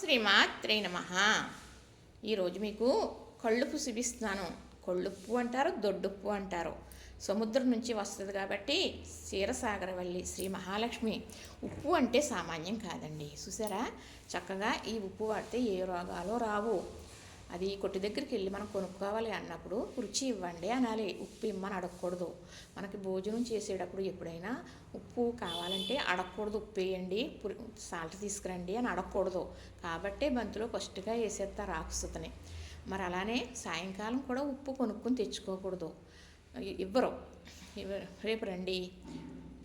శ్రీమాత్రే నమ. ఈరోజు మీకు కళ్ళుప్పు చూపిస్తున్నాను. కళ్ళుప్పు అంటారు దొడ్డుప్పు అంటారు. సముద్రం నుంచి వస్తుంది కాబట్టి క్షీరసాగరవల్లి శ్రీ మహాలక్ష్మి. ఉప్పు అంటే సామాన్యం కాదండి. చూసారా? చక్కగా ఈ ఉప్పు వాడితే ఏ రోగాలు రావు. అది కొట్టు దగ్గరికి వెళ్ళి మనం కొనుక్కోవాలి అన్నప్పుడు రుచి ఇవ్వండి అనాలి. ఉప్పు ఇమ్మని అడగకూడదు. మనకి భోజనం చేసేటప్పుడు ఎప్పుడైనా ఉప్పు కావాలంటే అడగకూడదు. ఉప్పు వేయండి సాల్ట్ తీసుకురండి అని అడగకూడదు. కాబట్టే బంతులో ఫస్ట్గా వేసేస్తారు ఆకుసుతని మరి అలానే సాయంకాలం కూడా ఉప్పు కొనుక్కొని తెచ్చుకోకూడదు. ఇవ్వరు. ఇవ్వరు రేపు రండి.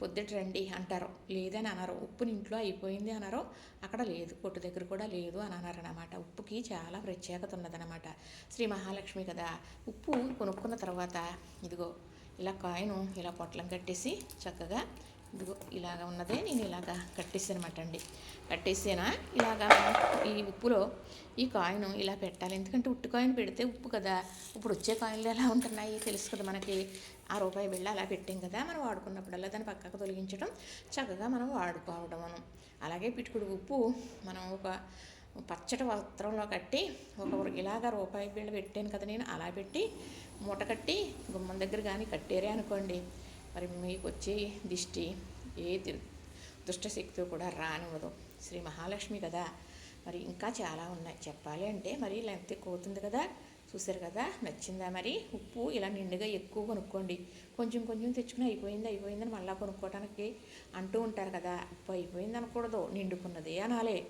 పొద్దుట రండి అంటారు. లేదని అనరు. ఉప్పుని ఇంట్లో అయిపోయింది అనరు. అక్కడ లేదు. కొట్టు దగ్గర కూడా లేదు అని అన్నారు అనమాట ఉప్పుకి చాలా ప్రత్యేకత ఉన్నదనమాట. శ్రీ మహాలక్ష్మి కదా. ఉప్పు కొనుక్కున్న తర్వాత ఇదిగో ఇలా కాయను ఇలా పొట్లం కట్టేసి చక్కగా ఇదిగో ఇలాగ ఉన్నదే నేను ఇలాగ కట్టేసానమాట అండి. కట్టేసేనా? ఇలాగా ఈ ఉప్పులో ఈ కాయిన్ ఇలా పెట్టాలి. ఎందుకంటే ఉట్టు కాయిన్ పెడితే ఉప్పు కదా. ఇప్పుడు వచ్చే కాయిన్లు ఎలా ఉంటున్నాయి తెలుసు కదా మనకి. ఆ రూపాయి బిళ్ళ అలా పెట్టాం కదా మనం వాడుకున్నప్పుడల్లా దాన్ని పక్కకు తొలగించడం. చక్కగా మనం వాడుకోవడం మనం. అలాగే పిటుకుడు ఉప్పు మనం ఒక పచ్చటి వస్త్రంలో కట్టి ఒక ఇలాగ రూపాయి బిళ్ళ పెట్టాను కదా నేను. అలా పెట్టి మూట కట్టి గుమ్మం దగ్గర కానీ కట్టేరే అనుకోండి. మరి మీకు వచ్చే దిష్టి ఏ దుష్టశక్తి కూడా రానివ్వదు. శ్రీ మహాలక్ష్మి కదా. మరి ఇంకా చాలా ఉన్నాయి. చెప్పాలి అంటే మరి లెంత్ ఎక్కువ అవుతుంది కదా. చూసారు కదా? నచ్చిందా మరి? ఉప్పు ఇలా నిండుగా ఎక్కువ కొనుక్కోండి. కొంచెం కొంచెం తెచ్చుకుని అయిపోయింది అయిపోయిందని మళ్ళీ కొనుక్కోవడానికి అంటూ ఉంటారు కదా. ఉప్పు అయిపోయింది అనకూడదు. నిండుకున్నది అనాలే.